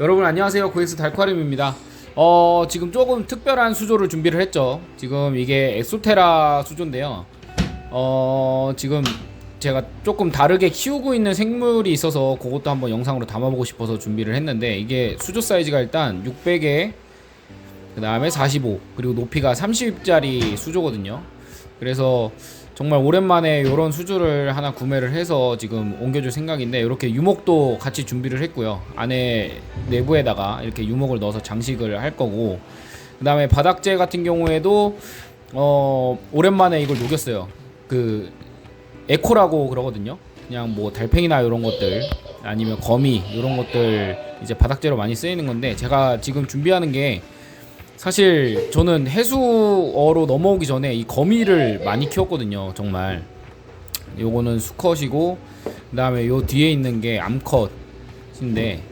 여러분 안녕하세요. 고엑스 달카림입니다. 어 지금 조금 특별한 수조를 준비를 했죠. 지금 이게 엑소테라 수조인데요. 어 지금 제가 조금 다르게 키우고 있는 생물이 있어서 그것도 한번 영상으로 담아보고 싶어서 준비를 했는데 이게 수조 사이즈가 일단 600에 그 다음에 45 그리고 높이가 30짜리 수조거든요. 그래서 정말 오랜만에 이런 수조를 하나 구매를 해서 지금 옮겨줄 생각인데 이렇게 유목도 같이 준비를 했고요. 안에 내부에다가 이렇게 유목을 넣어서 장식을 할 거고 그 다음에 바닥재 같은 경우에도 어 오랜만에 이걸 녹였어요. 그 에코라고 그러거든요. 그냥 뭐 달팽이나 이런 것들 아니면 거미 이런 것들 이제 바닥재로 많이 쓰이는 건데 제가 지금 준비하는 게 사실 저는 해수어로 넘어오기 전에 이 거미를 많이 키웠거든요 정말. 요거는 수컷이고 그 다음에 요 뒤에 있는 게 암컷인데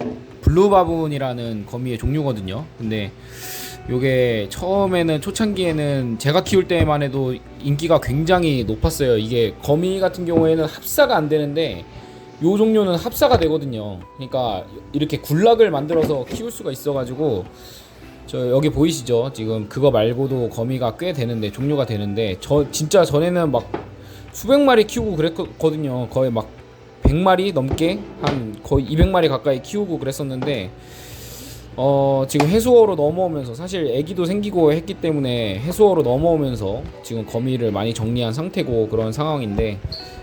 블루바분이라는 거미의 종류거든요. 근데 요게 처음에는 초창기에는 제가 키울 때만 해도 인기가 굉장히 높았어요. 이게 거미 같은 경우에는 합사가 안 되는데 요 종류는 합사가 되거든요. 그러니까 이렇게 군락을 만들어서 키울 수가 있어가지고 저 여기 보이시죠? 지금 그거 말고도 거미가 꽤 되는데 종류가 되는데 저 진짜 전에는 막 수백 마리 키우고 그랬거든요. 거의 막 100마리 넘게 한 거의 200마리 가까이 키우고 그랬었는데 어 지금 해수어로 넘어오면서 사실 애기도 생기고 했기 때문에 해수어로 넘어오면서 지금 거미를 많이 정리한 상태고 그런 상황인데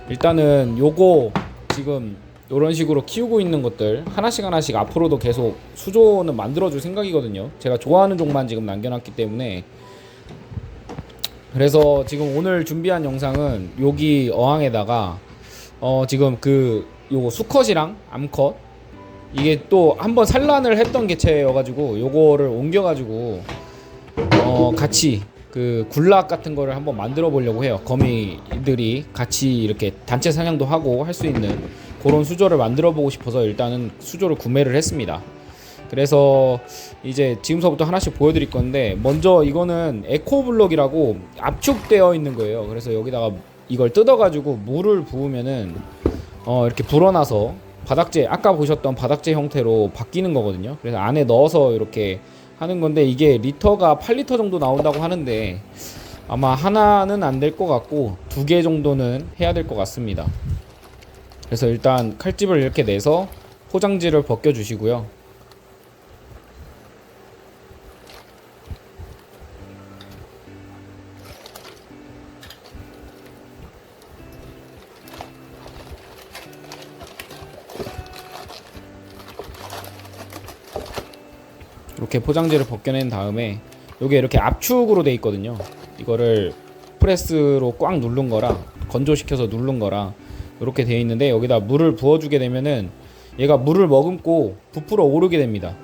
일단은 요거 지금 이런 식으로 키우고 있는 것들 하나씩 하나씩 앞으로도 계속 수조는 만들어줄 생각이거든요. 제가 좋아하는 종만 지금 남겨놨기 때문에 그래서 지금 오늘 준비한 영상은 여기 어항에다가 어 지금 그 요거 수컷이랑 암컷 이게 또 한번 산란을 했던 개체여가지고 요거를 옮겨가지고 어 같이 그 굴락 같은 거를 한번 만들어 보려고 해요. 거미들이 같이 이렇게 단체 사냥도 하고 할 수 있는 그런 수조를 만들어 보고 싶어서 일단은 수조를 구매를 했습니다. 그래서 이제 지금서부터 하나씩 보여드릴 건데 먼저 이거는 에코블럭이라고 압축되어 있는 거예요. 그래서 여기다가 이걸 뜯어가지고 물을 부으면은 어 이렇게 불어나서 바닥재 아까 보셨던 바닥재 형태로 바뀌는 거거든요. 그래서 안에 넣어서 이렇게 하는 건데 이게 리터가 8리터 정도 나온다고 하는데 아마 하나는 안 될 것 같고 두 개 정도는 해야 될 것 같습니다. 그래서 일단 칼집을 이렇게 내서 포장지를 벗겨 주시고요. 이렇게 포장지를 벗겨낸 다음에 이게 이렇게 압축으로 돼 있거든요. 이거를 프레스로 꽉 누른 거랑 건조시켜서 누른 거랑 이렇게 돼 있는데 여기다 물을 부어주게 되면은 얘가 물을 머금고 부풀어 오르게 됩니다.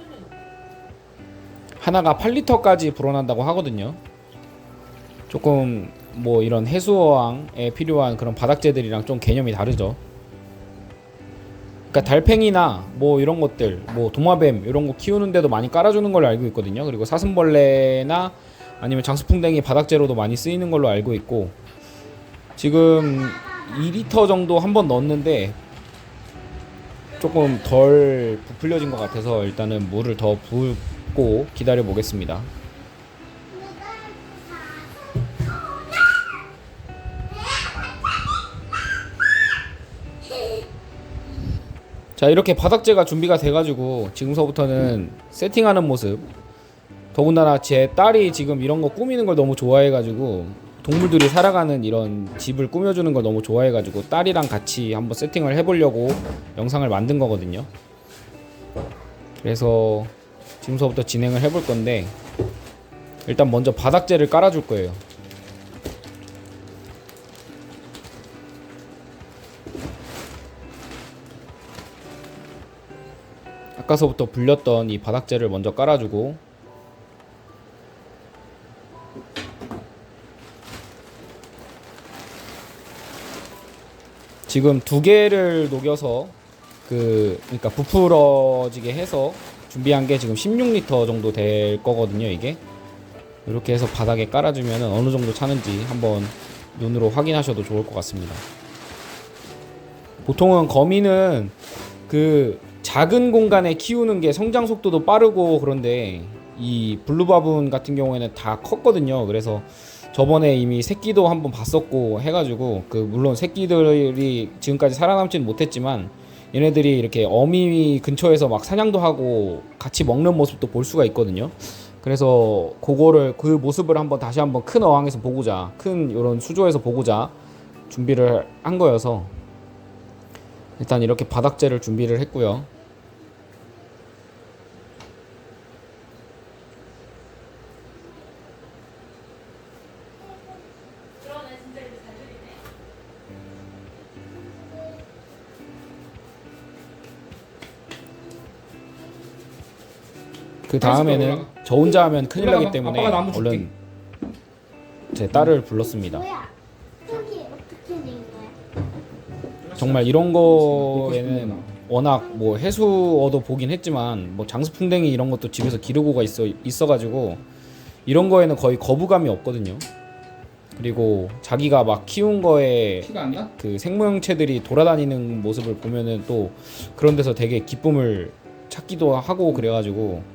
하나가 8리터까지 불어난다고 하거든요. 조금 뭐 이런 해수어항에 필요한 그런 바닥재들이랑 좀 개념이 다르죠. 그러니까 달팽이나 뭐 이런 것들, 뭐 도마뱀 이런 거 키우는데도 많이 깔아주는 걸로 알고 있거든요. 그리고 사슴벌레나 아니면 장수풍뎅이 바닥재로도 많이 쓰이는 걸로 알고 있고 지금 2리터 정도 한 번 넣었는데 조금 덜 부풀려진 것 같아서 일단은 물을 더 붓고 기다려 보겠습니다. 자 이렇게 바닥재가 준비가 돼가지고 지금서부터는 세팅하는 모습 더군다나 제 딸이 지금 이런 거 꾸미는 걸 너무 좋아해가지고 동물들이 살아가는 이런 집을 꾸며주는 걸 너무 좋아해가지고 딸이랑 같이 한번 세팅을 해보려고 영상을 만든 거거든요. 그래서 지금서부터 진행을 해볼 건데 일단 먼저 바닥재를 깔아줄 거예요. 아까서부터 불렸던 이 바닥재를 먼저 깔아주고 지금 두 개를 녹여서 그 그러니까 부풀어지게 해서 준비한 게 지금 16리터 정도 될 거거든요 이게 이렇게 해서 바닥에 깔아주면 어느 정도 차는지 한번 눈으로 확인하셔도 좋을 것 같습니다. 보통은 거미는 그 작은 공간에 키우는 게 성장 속도도 빠르고 그런데 이 블루바분 같은 경우에는 다 컸거든요. 그래서 저번에 이미 새끼도 한번 봤었고 해가지고 그 물론 새끼들이 지금까지 살아남지는 못했지만 얘네들이 이렇게 어미 근처에서 막 사냥도 하고 같이 먹는 모습도 볼 수가 있거든요. 그래서 그거를 그 모습을 한번 다시 한번 큰 어항에서 보고자 큰 이런 수조에서 보고자 준비를 한 거여서 일단 이렇게 바닥재를 준비를 했고요. 그 다음에는 저 혼자 하면 큰일 나기 올라가봐. 때문에 아빠가 나무 줄게. 얼른 제 딸을 불렀습니다. 뭐야? 저기 어떻게 된 거야? 정말 이런 거에는 워낙 뭐 해수어도 보긴 했지만 뭐 장수풍뎅이 이런 것도 집에서 기르고가 있어 있어가지고 이런 거에는 거의 거부감이 없거든요. 그리고 자기가 막 키운 거에 피가 안 나? 그 생명체들이 돌아다니는 모습을 보면은 또 그런 데서 되게 기쁨을 찾기도 하고 그래가지고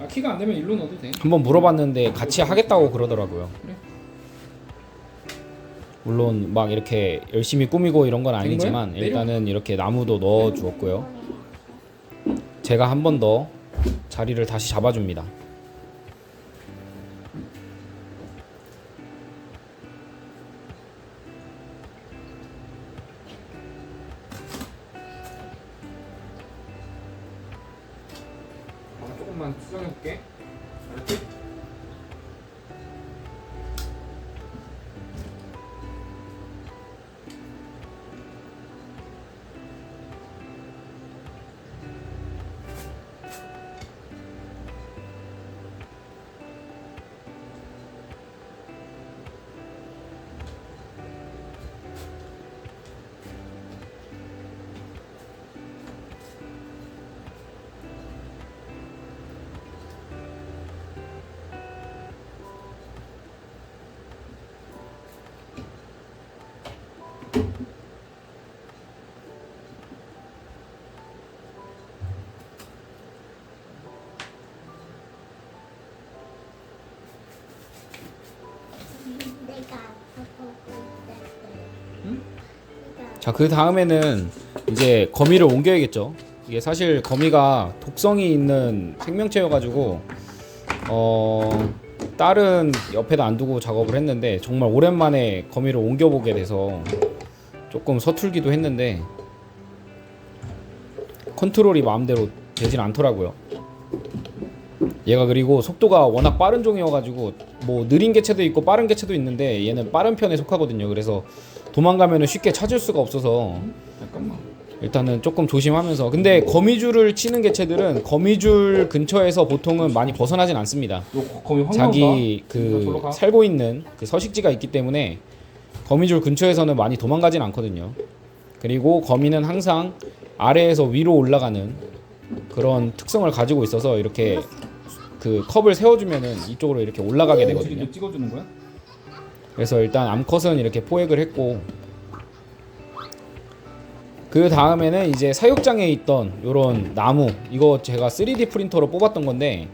아 키가 안 되면 일로 넣어도 돼. 한번 물어봤는데 같이 하겠다고 그러더라고요. 그래. 물론 막 이렇게 열심히 꾸미고 이런 건된 아니지만 거야? 일단은 이렇게 나무도 넣어 주었고요. 제가 한 번 더 자리를 다시 잡아줍니다. 자, 그 다음에는 이제 거미를 옮겨야겠죠. 이게 사실 거미가 독성이 있는 생명체여가지고 어 딸은 옆에다 안 두고 작업을 했는데 정말 오랜만에 거미를 옮겨보게 돼서 조금 서툴기도 했는데 컨트롤이 마음대로 되진 않더라고요. 얘가 그리고 속도가 워낙 빠른 종이어가지고 뭐 느린 개체도 있고 빠른 개체도 있는데 얘는 빠른 편에 속하거든요. 그래서 도망가면은 쉽게 찾을 수가 없어서 잠깐만. 일단은 조금 조심하면서 근데 거미줄을 치는 개체들은 거미줄 근처에서 보통은 많이 벗어나진 않습니다. 너 거미 황 자기 그 가. 살고 있는 그 서식지가 있기 때문에 거미줄 근처에서는 많이 도망가진 않거든요. 그리고 거미는 항상 아래에서 위로 올라가는 그런 특성을 가지고 있어서 이렇게 그 컵을 세워주면은 이쪽으로 이렇게 올라가게 되거든요. 이거 찍어주는 거야? 그래서 일단 암컷은 이렇게 포획을 했고 그 다음에는 이제 사육장에 있던 요런 나무 이거 제가 3D 프린터로 뽑았던 건데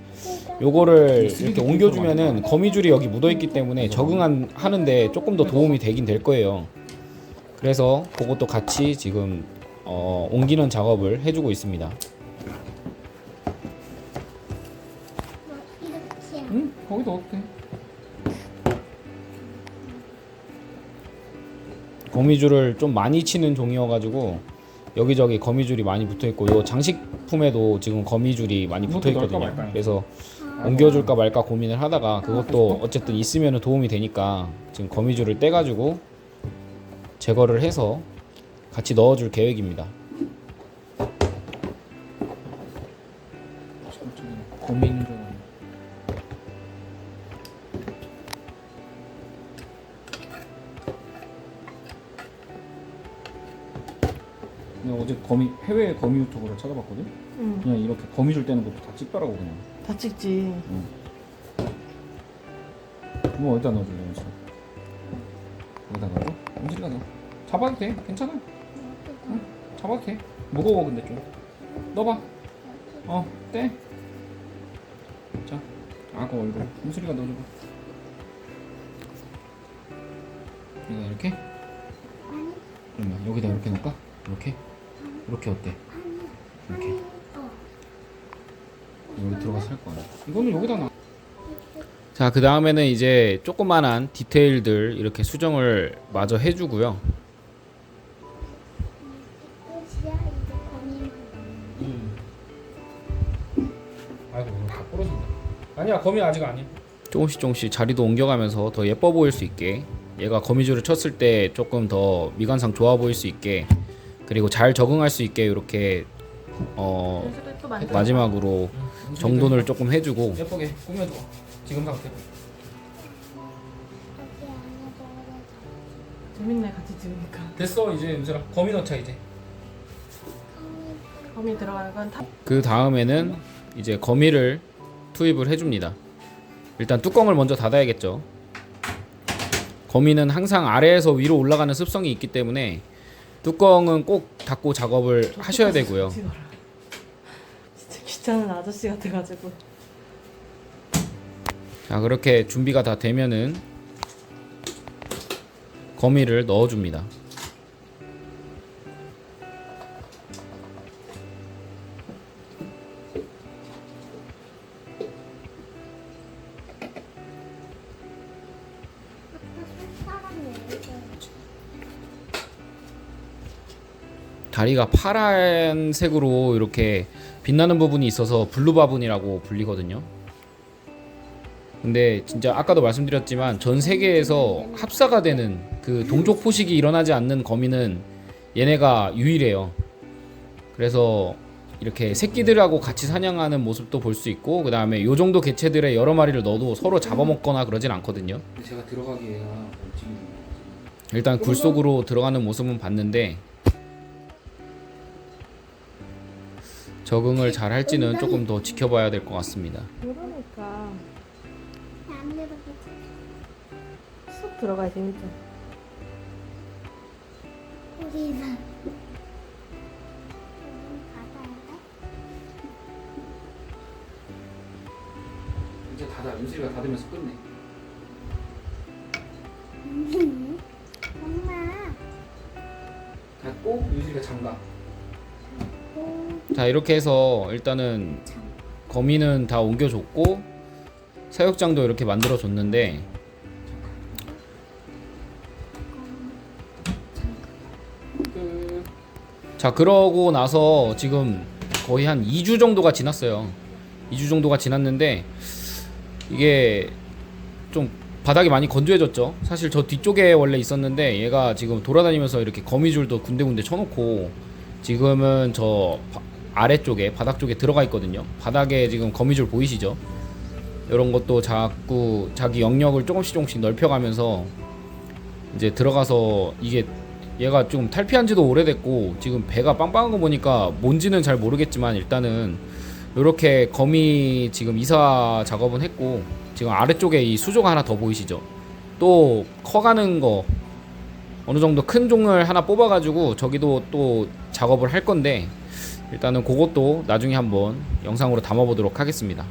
요거를 3D 이렇게 옮겨주면은 거미줄이 여기 묻어있기 때문에 적응 하는데 조금 더 도움이 되긴 될 거예요. 그래서 그것도 같이 지금 어, 옮기는 작업을 해주고 있습니다. 뭐 이렇게. 응? 거기도 넣어도 거미줄을 좀 많이 치는 종이어가지고 여기저기 거미줄이 많이 붙어있고 요 장식품에도 지금 거미줄이 많이 이것도 붙어있거든요. 넣을까 말까요? 그래서 옮겨줄까 말까 고민을 하다가 그것도 어쨌든 있으면 도움이 되니까 지금 거미줄을 떼가지고 제거를 해서 같이 넣어줄 계획입니다. 거미 있는 내가 어제 거미 해외 거미 유튜브를 찾아봤거든. 응, 그냥 이렇게 거미줄 떼는 것도 다 찍더라고 그냥. 다 찍지. 이거 어디다 넣어줄래 은실아? 여기다 넣어? 은실이가 넣어 잡아도 돼 괜찮아 잡아도 돼 무거워 근데 좀 넣어봐 어 떼 자 악어 얼굴 은실이가 넣어줘봐 이거 이렇게? 그러면 여기다 이렇게 넣을까? 이렇게? 이렇게 어때? 이렇게 어 여기 들어가서 할거 아니야 이거는 여기다 놔 자, 그 다음에는 이제 조그만한 디테일들 이렇게 수정을 마저 해주고요. 아이고, 다 부러진다. 아니야, 거미 아직 아니야. 조금씩 조금씩 자리도 옮겨가면서 더 예뻐 보일 수 있게 얘가 거미줄을 쳤을 때 조금 더 미관상 좋아 보일 수 있게 그리고 잘 적응할 수 있게 이렇게 어. 마지막으로 정돈을 조금 해주고 예쁘게 꾸며줘 지금 상태 재밌네 같이 찍으니까. 됐어 이제 은슬아 거미 넣자 이제 거미 들어가는 건 탑. 그 다음에는 이제 거미를 투입을 해줍니다. 일단 뚜껑을 먼저 닫아야겠죠. 거미는 항상 아래에서 위로 올라가는 습성이 있기 때문에 뚜껑은 꼭 닫고 작업을 하셔야 되고요. 찍어라. 진짜 귀찮은 아저씨 같아가지고. 자 그렇게 준비가 다 되면은 거미를 넣어줍니다. 다리가 파란색으로 이렇게 빛나는 부분이 있어서 블루 바분이라고 불리거든요. 근데 진짜 아까도 말씀드렸지만 전 세계에서 합사가 되는 그 동족 포식이 일어나지 않는 거미는 얘네가 유일해요. 그래서 이렇게 새끼들하고 같이 사냥하는 모습도 볼 수 있고 그 다음에 요 정도 개체들의 여러 마리를 넣어도 서로 잡아먹거나 그러진 않거든요. 제가 들어가기에야 지금 일단 굴 속으로 들어가는 모습은 봤는데 적응을 잘 할지는 조금 더 지켜봐야 될 것 같습니다. 그러니까 쑥 들어가야 재밌죠. 우리는 이제 닫아 은슬이가 닫으면서 끝내 돼? 엄마 닫고 은슬이가 잠가 오, 자 이렇게 해서 일단은 거미는 다 옮겨줬고 사육장도 이렇게 만들어줬는데 끝자 그러고 나서 지금 거의 한 2주 정도가 지났어요. 2주 정도가 지났는데 이게 좀 바닥이 많이 건조해졌죠. 사실 저 뒤쪽에 원래 있었는데 얘가 지금 돌아다니면서 이렇게 거미줄도 군데군데 쳐놓고 지금은 저 바- 아래쪽에 바닥 쪽에 들어가 있거든요. 바닥에 지금 거미줄 보이시죠? 이런 것도 자꾸 자기 영역을 조금씩 조금씩 넓혀가면서 이제 들어가서 이게 얘가 좀 탈피한 지도 오래됐고 지금 배가 빵빵한 거 보니까 뭔지는 잘 모르겠지만 일단은 이렇게 거미 지금 이사 작업은 했고 지금 아래쪽에 이 수조가 하나 더 보이시죠? 또 커가는 거 어느 정도 큰 종을 하나 뽑아가지고 저기도 또 작업을 할 건데 일단은 그것도 나중에 한번 영상으로 담아보도록 하겠습니다